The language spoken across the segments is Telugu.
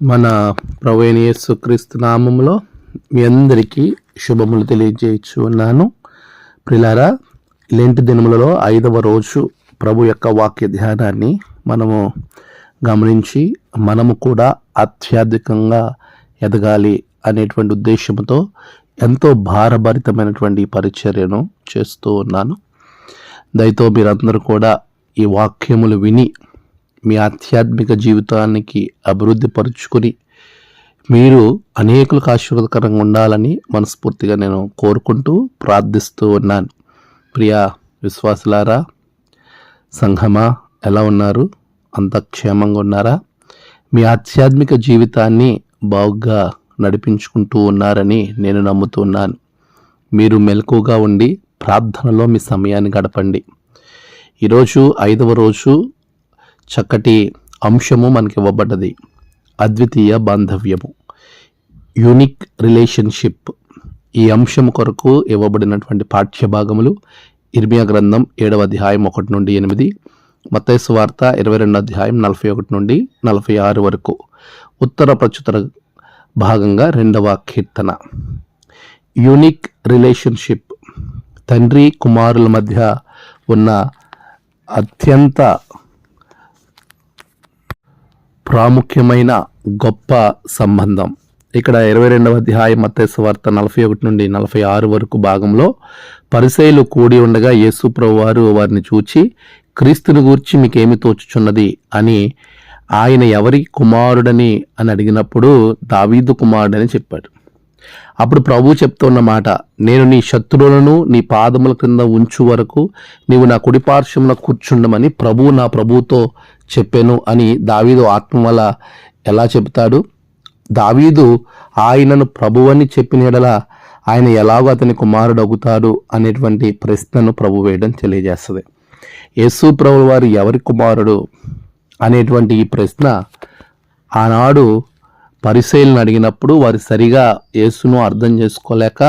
మన ప్రవేణ యేసుక్రీస్తు నామంలో మీ అందరికీ శుభములు తెలియజేయచ్చు ఉన్నాను ప్రిలారా లెంటి దినములలో ఐదవ రోజు ప్రభు యొక్క వాక్య ధ్యానాన్ని మనము గమనించి మనము కూడా ఆధ్యాత్మికంగా ఎదగాలి అనేటువంటి ఉద్దేశంతో ఎంతో భారభరితమైనటువంటి పరిచర్యను చేస్తూ ఉన్నాను. దయతో మీరందరూ కూడా ఈ వాక్యములు విని మీ ఆధ్యాత్మిక జీవితానికి అభివృద్ధి పరుచుకొని మీరు అనేకులకు ఆశీర్వదకరంగా ఉండాలని మనస్ఫూర్తిగా నేను కోరుకుంటూ ప్రార్థిస్తూ ఉన్నాను. ప్రియా విశ్వాసులారా సంఘమా ఎలా ఉన్నారు? అంత క్షేమంగా ఉన్నారా? మీ ఆధ్యాత్మిక జీవితాన్ని బాగుగా నడిపించుకుంటూ ఉన్నారని నేను నమ్ముతున్నాను మీరు మెలకుగా ఉండి ప్రార్థనలో మీ సమయాన్ని గడపండి. ఈరోజు ఐదవ రోజు చక్కటి అంశము మనకి ఇవ్వబడ్డది అద్వితీయ బాంధవ్యము. Unique relationship. ఈ అంశం కొరకు ఇవ్వబడినటువంటి పాఠ్య భాగములు ఇర్మియా గ్రంథం ఏడవ అధ్యాయం ఒకటి నుండి ఎనిమిది మతేసు వార్త ఇరవై రెండు అధ్యాయం నలభై ఒకటి నుండి నలభై ఆరు వరకు. ఉత్తర ప్రచుతర భాగంగా రెండవ కీర్తన. Unique relationship. తండ్రి కుమారుల మధ్య ఉన్న అత్యంత ప్రాముఖ్యమైన గొప్ప సంబంధం. ఇక్కడ ఇరవై రెండవ అధ్యాయం మత్తేసు వార్త నలభై ఒకటి నుండి నలభై ఆరు వరకు భాగంలో పరిసైలు కూడి ఉండగా యేసు ప్రభు వారు వారిని చూచి క్రీస్తుని గూర్చి మీకేమి తోచుచున్నది? అని ఆయన ఎవరి కుమారుడని అని అడిగినప్పుడు దావీదు కుమారుడని చెప్పాడు. అప్పుడు ప్రభు చెప్తున్న మాట నేను నీ శత్రువులను నీ పాదముల క్రింద ఉంచు వరకు నీవు నా కుడిపార్శ్వమున కూర్చుండమని ప్రభు నా ప్రభుతో చెప్పాను అని దావీదు ఆత్మ వల్ల ఎలా చెప్తాడు దావీదు ఆయనను ప్రభువని చెప్పిన ఎడల ఆయన ఎలాగో అతని కుమారుడు అవుతాడు అనేటువంటి ప్రశ్నను ప్రభు వేయడం తెలియజేస్తుంది. యేసు ప్రభు వారు ఎవరి కుమారుడు అనేటువంటి ఈ ప్రశ్న ఆనాడు పరిశీలన అడిగినప్పుడు వారు సరిగా యేసును అర్థం చేసుకోలేక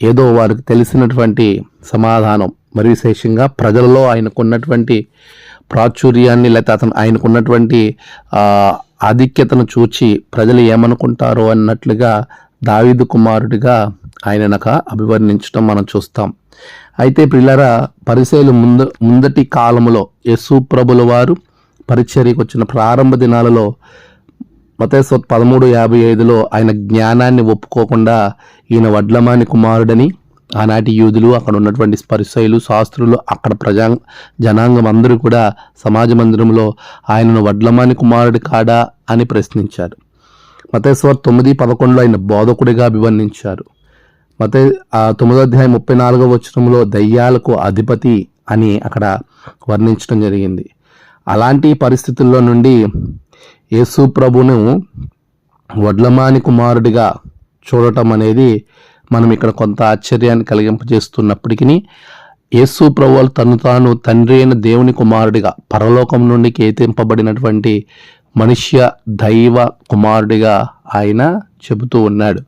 ఏదో వారికి తెలిసినటువంటి సమాధానం మరి విశేషంగా ప్రజలలో ఆయనకున్నటువంటి ప్రాచుర్యాన్ని లేకపోతే అతను ఆయనకున్నటువంటి ఆధిక్యతను చూచి ప్రజలు ఏమనుకుంటారో అన్నట్లుగా దావీదు కుమారుడిగా ఆయననక అభివర్ణించడం మనం చూస్తాం. అయితే పిల్లరా పరిశైలు ముందు ముందటి కాలములో యశు ప్రభుల వారు పరిచర్యకు వచ్చిన ప్రారంభ దినాలలో మతేశ్వర్ పదమూడు యాభై ఐదులో ఆయన జ్ఞానాన్ని ఒప్పుకోకుండా ఈయన వడ్లమాని కుమారుడని ఆనాటి యూదులు అక్కడ ఉన్నటువంటి స్పరిశైలు శాస్త్రులు అక్కడ ప్రజా జనాంగం అందరూ కూడా సమాజ మందిరంలో ఆయనను వడ్లమాని కుమారుడు కాడా అని ప్రశ్నించారు. మతేశ్వర్ తొమ్మిది పదకొండులో ఆయన బోధకుడిగా అభివర్ణించారు. మతే ఆ తొమ్మిదో అధ్యాయం ముప్పై నాలుగో వచనంలో దయ్యాలకు అధిపతి అని అక్కడ వర్ణించడం జరిగింది. అలాంటి పరిస్థితుల్లో నుండి యేసు ప్రభును వడ్లమాని కుమారుడిగా చూడటం అనేది మనం ఇక్కడ కొంత ఆశ్చర్యాన్ని కలిగింపజేస్తున్నప్పటికీ యేసు ప్రభువులు తను తాను తండ్రి అయిన దేవుని కుమారుడిగా పరలోకం నుండి కేతింపబడినటువంటి మనుష్య దైవ కుమారుడిగా ఆయన చెబుతూ ఉన్నాడు.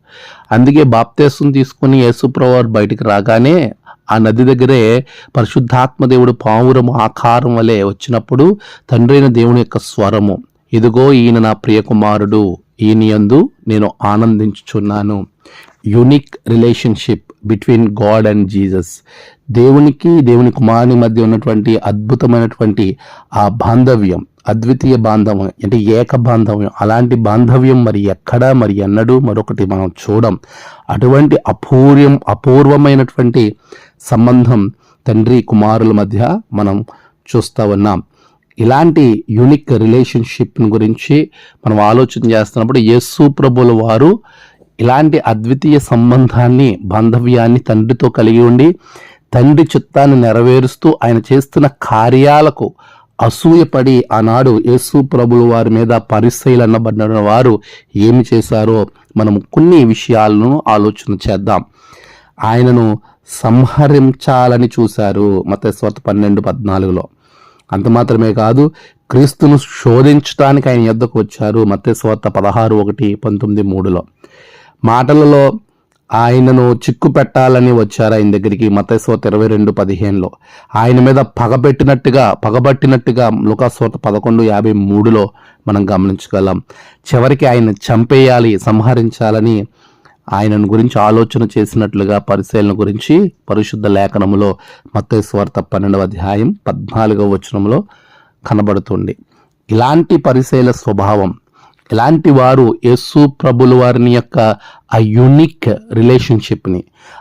అందుకే బాప్తేశం తీసుకుని యేసు ప్రభువారు బయటికి రాగానే ఆ నది దగ్గరే పరిశుద్ధాత్మ దేవుడు పావురము ఆకారం వలె వచ్చినప్పుడు తండ్రి అయిన దేవుని యొక్క స్వరము ఇదిగో ఈయన నా ప్రియ కుమారుడు యందు నేను ఆనందించుచున్నాను. Unique relationship between God and Jesus. దేవునికి దేవుని కుమారుని మధ్య ఉన్నటువంటి అద్భుతమైనటువంటి ఆ బాంధవ్యం అద్వితీయ బాంధవ్యం అంటే ఏక బాంధవ్యం. అలాంటి బాంధవ్యం మరి ఎక్కడా మరి ఎన్నడూ మరొకటి మనం చూడం. అటువంటి అపూర్యం అపూర్వమైనటువంటి సంబంధం తండ్రి కుమారుల మధ్య మనం చూస్తూ ఉన్నాం. ఇలాంటి యూనిక్ రిలేషన్షిప్ గురించి మనం ఆలోచన చేస్తున్నప్పుడు యేసు ప్రభుల వారు ఇలాంటి అద్వితీయ సంబంధాన్ని బాంధవ్యాన్ని తండ్రితో కలిగి ఉండి తండ్రి చిత్తాన్ని నెరవేరుస్తూ ఆయన చేస్తున్న కార్యాలకు అసూయపడి ఆనాడు యేసు ప్రభుల వారి మీద పరిశైలు అన్నబడిన వారు ఏమి చేశారో మనం కొన్ని విషయాలను ఆలోచన చేద్దాం. ఆయనను సంహరించాలని చూశారు. మత స్వత పన్నెండు పద్నాలుగులో. అంత మాత్రమే కాదు క్రీస్తును శోధించడానికి ఆయన యుద్ధకు వచ్చారు. మత్స్వార్త పదహారు ఒకటి పంతొమ్మిది మూడులో. మాటలలో ఆయనను చిక్కు పెట్టాలని వచ్చారు ఆయన దగ్గరికి. మతేశ్వత ఇరవై రెండు పదిహేనులో. ఆయన మీద పగబెట్టినట్టుగా పగబట్టినట్టుగా లుకాస్వత పదకొండు యాభై మూడులో మనం గమనించగలం. చివరికి ఆయన చంపేయాలి సంహరించాలని ఆయనను గురించి ఆలోచన చేసినట్లుగా పరిశీలన గురించి పరిశుద్ధ లేఖనములో మత్తేశ్వార్త పన్నెండవ అధ్యాయం పద్నాలుగవ వచనంలో కనబడుతుంది. ఇలాంటి పరిశీల స్వభావం ఇలాంటి వారు యేసు ప్రభుల వారిని యొక్క ఆ యునిక్ రిలేషన్షిప్ని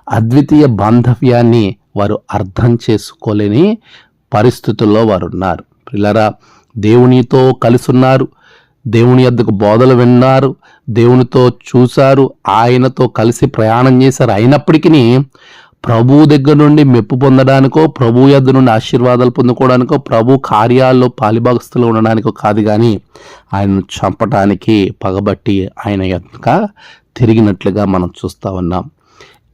అద్వితీయ బాంధవ్యాన్ని వారు అర్థం చేసుకోలేని పరిస్థితుల్లో వారు ఉన్నారు పిల్లరా దేవునితో కలిసి ఉన్నారు. దేవుని యొద్దకు బోధలు విన్నారు దేవునితో చూశారు ఆయనతో కలిసి ప్రయాణం చేశారు. అయినప్పటికీ ప్రభు దగ్గర నుండి మెప్పు పొందడానికో ప్రభు యొద్ద నుండి ఆశీర్వాదాలు పొందుకోవడానికో ప్రభు కార్యాల్లో పాలిభాగస్తులు ఉండడానికో కాదు కానీ ఆయనను చంపడానికి పగబట్టి ఆయన యొక్క తిరిగినట్లుగా మనం చూస్తూ ఉన్నాం.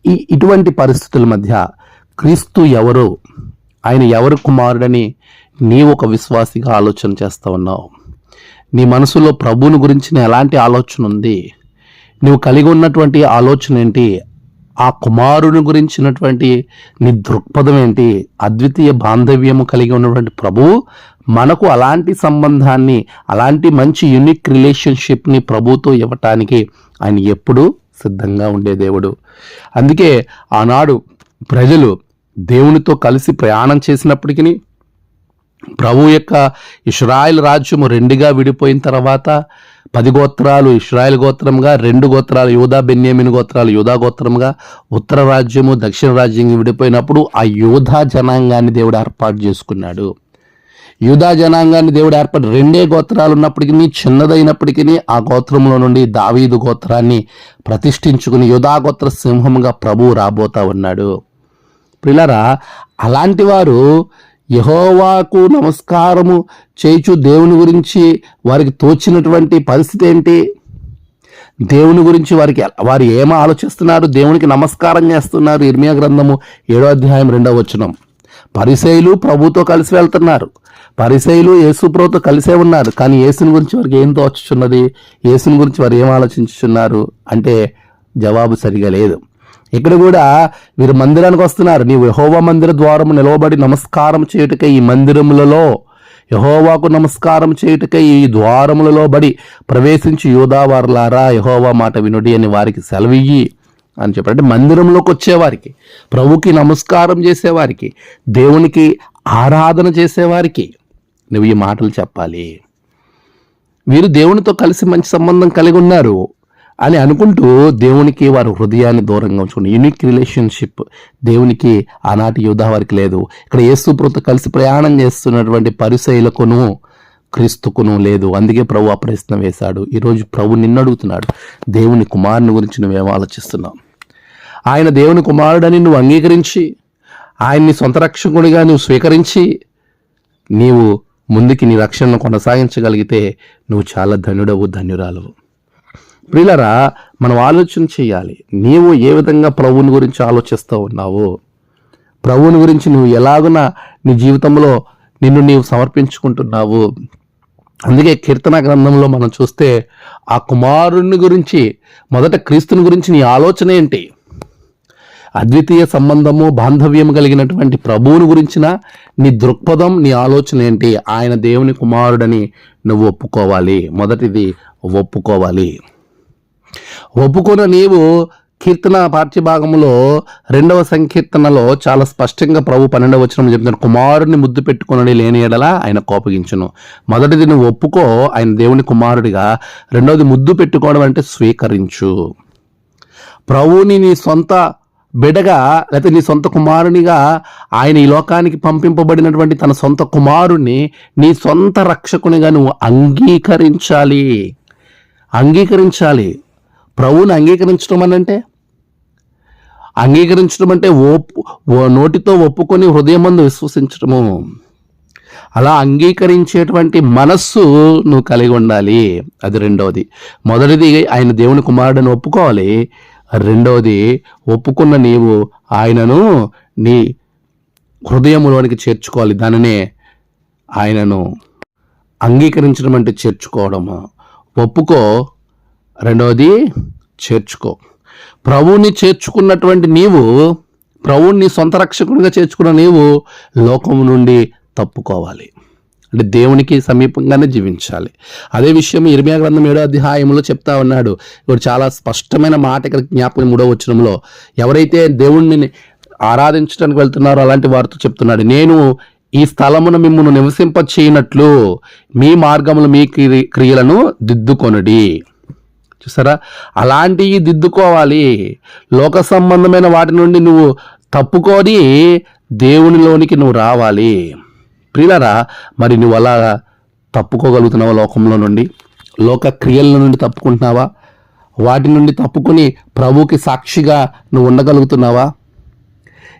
ఈ ఇటువంటి పరిస్థితుల మధ్య క్రీస్తు ఎవరు? ఆయన ఎవరు కుమారుడని నీవు ఒక విశ్వాసిగా ఆలోచన చేస్తూ ఉన్నావు? నీ మనసులో ప్రభువుని గురించిన ఎలాంటి ఆలోచన ఉంది? నువ్వు కలిగి ఉన్నటువంటి ఆలోచన ఏంటి? ఆ కుమారుని గురించినటువంటి నీ దృక్పథం ఏంటి? అద్వితీయ బాంధవ్యము కలిగి ఉన్నటువంటి ప్రభువు మనకు అలాంటి సంబంధాన్ని అలాంటి మంచి యునిక్ రిలేషన్షిప్ని ప్రభుతో ఇవ్వటానికి ఆయన ఎప్పుడూ సిద్ధంగా ఉండే దేవుడు. అందుకే ఆనాడు ప్రజలు దేవునితో కలిసి ప్రయాణం చేసినప్పటికీ ప్రభు యొక్క ఇస్రాయల్ రాజ్యము రెండుగా విడిపోయిన తర్వాత పది గోత్రాలు ఇస్రాయల్ గోత్రంగా రెండు గోత్రాలు యూదా బెన్యామిన్ గోత్రాలు యూదా గోత్రంగా ఉత్తర రాజ్యము దక్షిణ రాజ్యం విడిపోయినప్పుడు ఆ యోధా జనాంగాన్ని దేవుడు ఏర్పాటు చేసుకున్నాడు. యూదా జనాంగాన్ని దేవుడు ఏర్పాటు రెండే గోత్రాలు ఉన్నప్పటికీ చిన్నదైనప్పటికీ ఆ గోత్రంలో నుండి దావీదు గోత్రాన్ని ప్రతిష్ఠించుకుని యూదా గోత్ర సింహంగా ప్రభువు రాబోతా ఉన్నాడు. పిల్లరా అలాంటి వారు యహోవాకు నమస్కారము చేయుచు దేవుని గురించి వారికి తోచినటువంటి పరిస్థితి ఏంటి? దేవుని గురించి వారికి వారు ఏం ఆలోచిస్తున్నారు? దేవునికి నమస్కారం చేస్తున్నారు. ఇర్మియా గ్రంథము ఏడో అధ్యాయం రెండవ వచనం. పరిశైలు ప్రభుతో కలిసి వెళ్తున్నారు. పరిశైలు యేసుప్రభుతో కలిసే ఉన్నారు. కానీ యేసుని గురించి వారికి ఏం తోచుచున్నది? యేసుని గురించి వారు ఏం ఆలోచించుచున్నారు? అంటే జవాబు సరిగా లేదు. ఇక్కడ కూడా వీరు మందిరానికి వస్తున్నారు. నీవు యహోవా మందిర ద్వారము నిలవబడి నమస్కారం చేయుటకై ఈ మందిరములలో యహోవాకు నమస్కారం చేయుటకై ఈ ద్వారములలో బడి ప్రవేశించి యోధావారులారా యహోవా మాట వినుడి అని వారికి సెలవియ్యి అని చెప్పారు అంటే మందిరంలోకి వచ్చేవారికి ప్రభుకి నమస్కారం చేసేవారికి దేవునికి ఆరాధన చేసేవారికి నువ్వు ఈ మాటలు చెప్పాలి. వీరు దేవునితో కలిసి మంచి సంబంధం కలిగి ఉన్నారు. అని అనుకుంటూ దేవునికి వారు హృదయాన్ని దూరంగా ఉంచుకుని యూనిక్ రిలేషన్షిప్ దేవునికి ఆనాటి యోధా వారికి లేదు. ఇక్కడ యేసుప్రతో కలిసి ప్రయాణం చేస్తున్నటువంటి పరిశైలకును క్రీస్తుకును లేదు. అందుకే ప్రభు ఆ ప్రశ్న వేశాడు. ఈరోజు ప్రభు నిన్ను అడుగుతున్నాడు. దేవుని కుమారుని గురించి నువ్వేమో ఆలోచిస్తున్నావు? ఆయన దేవుని కుమారుడని నువ్వు అంగీకరించి ఆయన్ని సొంత రక్షకుడిగా నువ్వు స్వీకరించి నీవు ముందుకి నీ రక్షణను కొనసాగించగలిగితే నువ్వు చాలా ధన్యుడవు ధన్యురాలవు ప్రియులరా మనం ఆలోచన చేయాలి. నీవు ఏ విధంగా ప్రభువుని గురించి ఆలోచిస్తూ ఉన్నావు ప్రభువుని గురించి నువ్వు ఎలాగున నీ జీవితంలో నిన్ను నీవు సమర్పించుకుంటున్నావు. అందుకే కీర్తన గ్రంథంలో మనం చూస్తే ఆ కుమారుని గురించి మొదట క్రీస్తుని గురించి నీ ఆలోచన ఏంటి? అద్వితీయ సంబంధము బాంధవ్యం కలిగినటువంటి ప్రభువుని గురించిన నీ దృక్పథం నీ ఆలోచన ఏంటి? ఆయన దేవుని కుమారుడని నువ్వు ఒప్పుకోవాలి. మొదటిది ఒప్పుకోవాలి. ఒప్పుకున్న నీవు కీర్తన పాఠ్యభాగంలో రెండవ సంకీర్తనలో చాలా స్పష్టంగా ప్రభు పన్నెండవ వచ్చిన చెప్తున్నాడు. కుమారుడిని ముద్దు పెట్టుకునని లేని ఎడల ఆయన కోపగించును. మొదటిది నువ్వు ఒప్పుకో ఆయన దేవుని కుమారుడిగా. రెండవది ముద్దు పెట్టుకోవడం అంటే స్వీకరించు. ప్రభువుని నీ సొంత బిడగా లేకపోతే నీ సొంత కుమారునిగా ఆయన ఈ లోకానికి పంపింపబడినటువంటి తన సొంత కుమారుణ్ణి నీ సొంత రక్షకునిగా నువ్వు అంగీకరించాలి. అంగీకరించాలి. ప్రభువుని అంగీకరించడం అనంటే అంగీకరించడం అంటే ఓ నోటితో ఒప్పుకొని హృదయమందు విశ్వసించడము. అలా అంగీకరించేటువంటి మనస్సు నువ్వు కలిగి ఉండాలి. అది రెండవది. మొదటిది ఆయన దేవుని కుమారుడని ఒప్పుకోవాలి. రెండవది ఒప్పుకున్న నీవు ఆయనను నీ హృదయములోనికి చేర్చుకోవాలి. దానినే ఆయనను అంగీకరించడం అంటే చేర్చుకోవడము. ఒప్పుకో రెండవది చేర్చుకో. ప్రభువుని చేర్చుకున్నటువంటి నీవు ప్రభువుని సొంత రక్షకునిగా చేర్చుకున్న నీవు లోకం నుండి తప్పుకోవాలి. అంటే దేవునికి సమీపంగానే జీవించాలి. అదే విషయం ఇరిమియా గ్రంథం ఏడో అధ్యాయంలో చెప్తా ఉన్నాడు. ఇప్పుడు చాలా స్పష్టమైన మాట ఇక్కడ జ్ఞాపకం మూడో వచ్చినంలో ఎవరైతే దేవుణ్ణి ఆరాధించడానికి వెళ్తున్నారో అలాంటి వారితో చెప్తున్నాడు నేను ఈ స్థలమును మిమ్మల్ని నివసింప చేయనట్లు మీ మార్గములు మీ క్రి- క్రియలను దిద్దుకొనుడి. చూసారా? అలాంటివి దిద్దుకోవాలి. లోక సంబంధమైన వాటి నుండి నువ్వు తప్పుకొని దేవునిలోనికి నువ్వు రావాలి. ప్రియులరా మరి నువ్వు అలా తప్పుకోగలుగుతున్నావా లోకంలో నుండి? లోక క్రియల నుండి తప్పుకుంటున్నావా? వాటి నుండి తప్పుకొని ప్రభుకి సాక్షిగా నువ్వు ఉండగలుగుతున్నావా?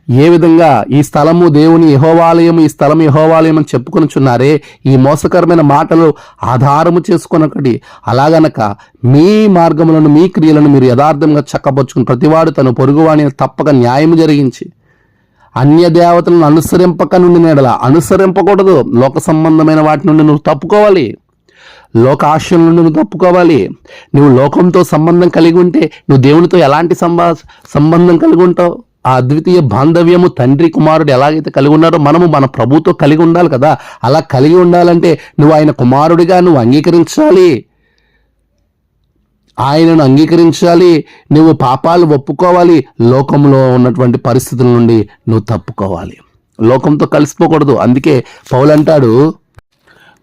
ఏ విధంగా ఈ స్థలము దేవుని యహోవాలయం ఈ స్థలం యహోవాలయం అని చెప్పుకొనుచున్నారే ఈ మోసకరమైన మాటలు ఆధారము చేసుకున్నటువంటి అలాగనక మీ మార్గములను మీ క్రియలను మీరు యథార్థంగా చక్కపరుచుకుని ప్రతివాడు తను పొరుగువాణిని తప్పక న్యాయము జరిగించి అన్య దేవతలను అనుసరింపక నుండి నేడల అనుసరింపకూడదు. లోక సంబంధమైన వాటి నుండి నువ్వు తప్పుకోవాలి. లోక ఆశయం నుండి నువ్వు తప్పుకోవాలి. నువ్వు లోకంతో సంబంధం కలిగి ఉంటే నువ్వు దేవునితో ఎలాంటి సంబా సంబంధం కలిగి ఉంటావు? ఆ అద్వితీయ బాంధవ్యము తండ్రి కుమారుడు ఎలాగైతే కలిగి ఉన్నారో మనము మన ప్రభుతో కలిగి ఉండాలి కదా. అలా కలిగి ఉండాలంటే నువ్వు ఆయన కుమారుడిగా నువ్వు అంగీకరించాలి. ఆయనను అంగీకరించాలి. నువ్వు పాపాలు ఒప్పుకోవాలి. లోకంలో ఉన్నటువంటి పరిస్థితుల నుండి నువ్వు తప్పుకోవాలి. లోకంతో కలిసిపోకూడదు. అందుకే పౌలంటాడు అంటాడు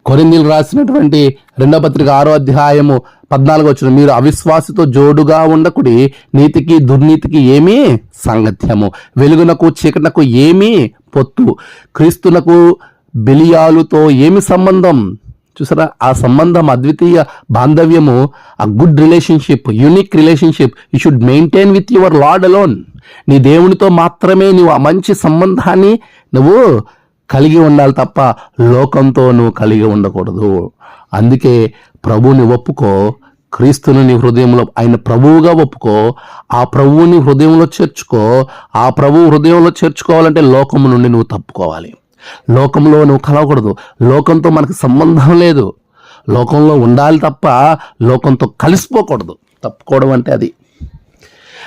కొరిందీలు రాసినటువంటి రెండవ పత్రిక ఆరో అధ్యాయము పద్నాలుగు వచ్చిన మీరు అవిశ్వాసతో జోడుగా ఉండకుడి నీతికి దుర్నీతికి ఏమీ సంగత్యము. వెలుగునకు చీకటకు ఏమీ పొత్తు. క్రీస్తునకు బెలియాలుతో ఏమి సంబంధం? చూసారా? ఆ సంబంధం అద్వితీయ బాంధవ్యము ఆ good relationship unique relationship. You should maintain with your lord alone. నీ దేవునితో మాత్రమే నువ్వు ఆ మంచి సంబంధాన్ని నువ్వు కలిగి ఉండాలి తప్ప లోకంతో నువ్వు కలిగి ఉండకూడదు. అందుకే ప్రభువుని ఒప్పుకో క్రీస్తుని నీ హృదయంలో ఆయన ప్రభువుగా ఒప్పుకో ఆ ప్రభువుని హృదయంలో చేర్చుకో ఆ ప్రభువు హృదయంలో చేర్చుకోవాలంటే లోకము నుండి నువ్వు తప్పుకోవాలి. లోకంలో నువ్వు కలవకూడదు. లోకంతో మనకు సంబంధం లేదు. లోకంలో ఉండాలి తప్ప లోకంతో కలిసిపోకూడదు. తప్పుకోవడం అంటే అది.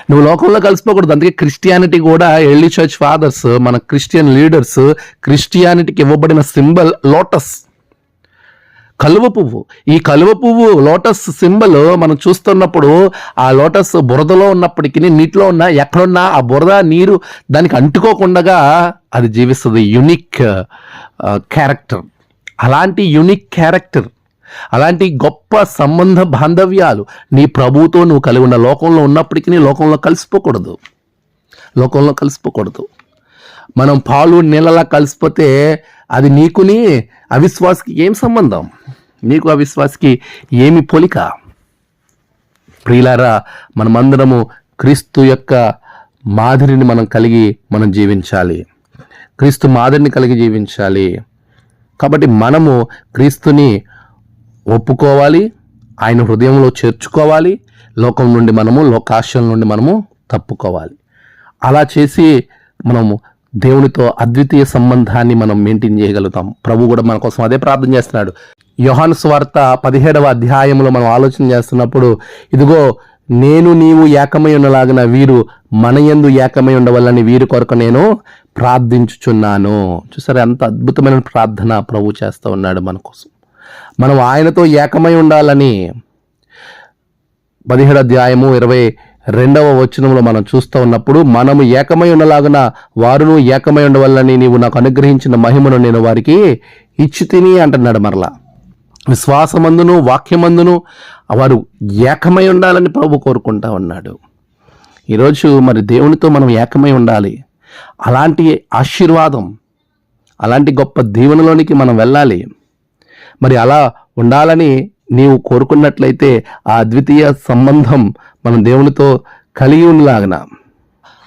నువ్వు లోకంలో కలిసిపోకూడదు. అందుకే క్రిస్టియానిటీ కూడా ఎర్లీ చర్చ్ ఫాదర్స్ మన క్రిస్టియన్ లీడర్స్ క్రిస్టియానిటీకి ఇవ్వబడిన సింబల్ లోటస్ కలువ పువ్వు. ఈ కలువ పువ్వు లోటస్ సింబల్ మనం చూస్తున్నప్పుడు ఆ లోటస్ బురదలో ఉన్నప్పటికీ నీటిలో ఉన్న ఎక్కడున్నా ఆ బురద నీరు దానికి అంటుకోకుండా అది జీవిస్తుంది. యునిక్ క్యారెక్టర్ uh, అలాంటి యునిక్ క్యారెక్టర్ అలాంటి గొప్ప సంబంధ బాంధవ్యాలు నీ ప్రభువుతో నువ్వు కలిగి ఉన్న లోకంలో ఉన్నప్పటికీ నీ లోకంలో కలిసిపోకూడదు. లోకంలో కలిసిపోకూడదు. మనం పాలు నీళ్ళలా కలిసిపోతే అది నీకుని అవిశ్వాసకి ఏం సంబంధం? నీకు అవిశ్వాసకి ఏమి పోలిక? ప్రియులారా మనమందరము క్రీస్తు యొక్క మాదిరిని మనం కలిగి మనం జీవించాలి. క్రీస్తు మాదిరిని కలిగి జీవించాలి. కాబట్టి మనము క్రీస్తుని ఒప్పుకోవాలి ఆయన హృదయంలో చేర్చుకోవాలి లోకం నుండి మనము లోకాశయం నుండి మనము తప్పుకోవాలి. అలా చేసి మనము దేవునితో అద్వితీయ సంబంధాన్ని మనం మెయింటైన్ చేయగలుగుతాం. ప్రభు కూడా మన కోసం అదే ప్రార్థన చేస్తున్నాడు. యోహాను స్వార్త పదిహేడవ అధ్యాయంలో మనం ఆలోచన చేస్తున్నప్పుడు ఇదిగో నేను నీవు ఏకమై ఉన్నలాగిన వీరు మన యందు ఏకమై ఉండవల్లని వీరి కొరకు నేను ప్రార్థించుచున్నాను. చూసారా ఎంత అద్భుతమైన ప్రార్థన ప్రభు చేస్తూ ఉన్నాడు మన కోసం. మనం ఆయనతో ఏకమై ఉండాలని పదిహేడు అధ్యాయము ఇరవై రెండవ వచనంలో మనం చూస్తూ ఉన్నప్పుడు మనము ఏకమై ఉండలాగున వారును ఏకమై ఉండవల్లని నీవు నాకు అనుగ్రహించిన మహిమను నేను వారికి ఇచ్చి తిని అంటున్నాడు మరలా. విశ్వాసమందును వాక్యమందును వారు ఏకమై ఉండాలని ప్రభు కోరుకుంటా ఉన్నాడు. ఈరోజు మరి దేవునితో మనం ఏకమై ఉండాలి. అలాంటి ఆశీర్వాదం అలాంటి గొప్ప దీవెనలోనికి మనం వెళ్ళాలి. మరి అలా ఉండాలని నీవు కోరుకున్నట్లయితే ఆ అద్వితీయ సంబంధం మనం దేవునితో కలిగి ఉన్నలాగన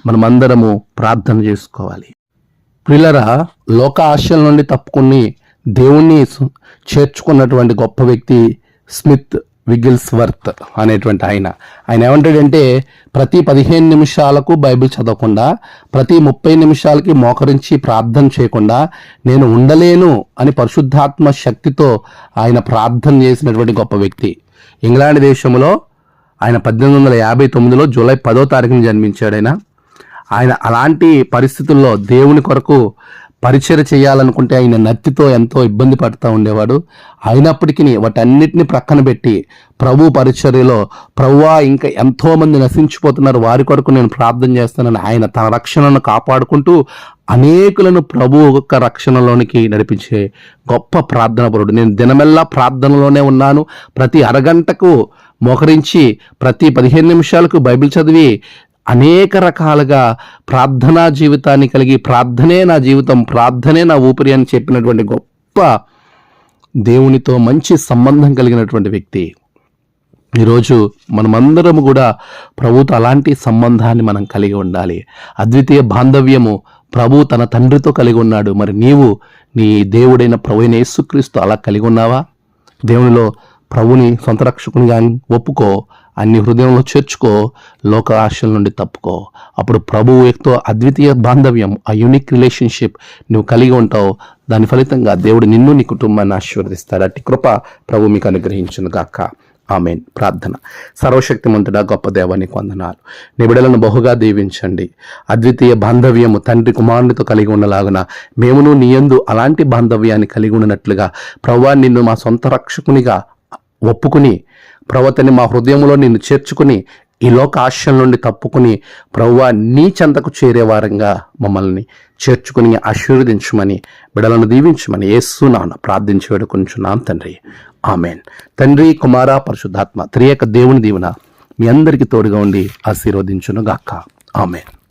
మనమందరము ప్రార్థన చేసుకోవాలి. ప్రిల్లరా లోక ఆశల నుండి తప్పుకుని దేవుణ్ణి చేర్చుకున్నటువంటి గొప్ప వ్యక్తి స్మిత్ విగిల్స్వర్త్ అనేటువంటి ఆయన. ఆయన ఏమంటాడంటే ప్రతి పదిహేను నిమిషాలకు బైబిల్ చదవకుండా ప్రతి ముప్పై నిమిషాలకి మోకరించి ప్రార్థన చేయకుండా నేను ఉండలేను అని పరిశుద్ధాత్మ శక్తితో ఆయన ప్రార్థన చేసినటువంటి గొప్ప వ్యక్తి. ఇంగ్లాండ్ దేశంలో ఆయన పద్దెనిమిది వందల యాభై తొమ్మిదిలో జూలై పదో తారీఖున జన్మించాడు ఆయన. ఆయన అలాంటి పరిస్థితుల్లో దేవుని కొరకు పరిచయం చేయాలనుకుంటే ఆయన నత్తితో ఎంతో ఇబ్బంది పడుతూ ఉండేవాడు. అయినప్పటికీ వాటన్నిటిని ప్రక్కన పెట్టి ప్రభు పరిచర్యలో ప్రభువా ఇంకా ఎంతోమంది నశించిపోతున్నారు. వారి కొరకు నేను ప్రార్థన చేస్తానని ఆయన తన రక్షణను కాపాడుకుంటూ అనేకులను ప్రభు యొక్క రక్షణలోనికి నడిపించే గొప్ప ప్రార్థనపరుడు నేను దినమెల్లా ప్రార్థనలోనే ఉన్నాను. ప్రతి అరగంటకు మోకరించి ప్రతి పదిహేను నిమిషాలకు బైబిల్ చదివి అనేక రకాలుగా ప్రార్థనా జీవితాన్ని కలిగి ప్రార్థనే నా జీవితం ప్రార్థనే నా ఊపిరి అని చెప్పినటువంటి గొప్ప దేవునితో మంచి సంబంధం కలిగినటువంటి వ్యక్తి. ఈరోజు మనమందరం కూడా ప్రభుతో అలాంటి సంబంధాన్ని మనం కలిగి ఉండాలి. అద్వితీయ బాంధవ్యము ప్రభు తన తండ్రితో కలిగి ఉన్నాడు. మరి నీవు నీ దేవుడైన ప్రభు అయిన యేసుక్రీస్తు అలా కలిగి ఉన్నావా? దేవునిలో ప్రభుని సొంత రక్షకునిగా ఒప్పుకో. అన్ని హృదయంలో చేర్చుకో లోక ఆశల నుండి తప్పుకో. అప్పుడు ప్రభువు యొక్క అద్వితీయ బాంధవ్యం ఆ యూనిక్ రిలేషన్షిప్ నువ్వు కలిగి ఉంటావు. దాని ఫలితంగా దేవుడు నిన్ను నీ కుటుంబాన్ని ఆశీర్వదిస్తాడు. అట్టి కృప ప్రభు మీకు అనుగ్రహించును గాక. ఆమెన్. ప్రార్థన. సర్వశక్తిమంతుడా గొప్ప దేవానికి వందనాలు. నిబిడలను బహుగా దీవించండి. అద్వితీయ బాంధవ్యము తండ్రి కుమారునితో కలిగి ఉండలాగున మేమును నీయందు అలాంటి బాంధవ్యాన్ని కలిగి ఉన్నట్లుగా ప్రవ్వా నిన్ను మా సొంత రక్షకునిగా ఒప్పుకుని ప్రవతని మా హృదయంలో నిన్ను చేర్చుకుని ఈ లోక ఆశయం నుండి తప్పుకుని ప్రవ్వా నీ చెంతకు చేరేవారంగా మమ్మల్ని చేర్చుకుని ఆశీర్వదించమని బిడలను దీవించమని యేసునాన ప్రార్థించి వేడుకొంచున్నాం తండ్రి. ఆమెన్. తండ్రి కుమార పరిశుద్ధాత్మ త్రియక దేవుని దీవెన మీ అందరికీ తోడుగా ఉండి ఆశీర్వదించును గాక ఆమెన్.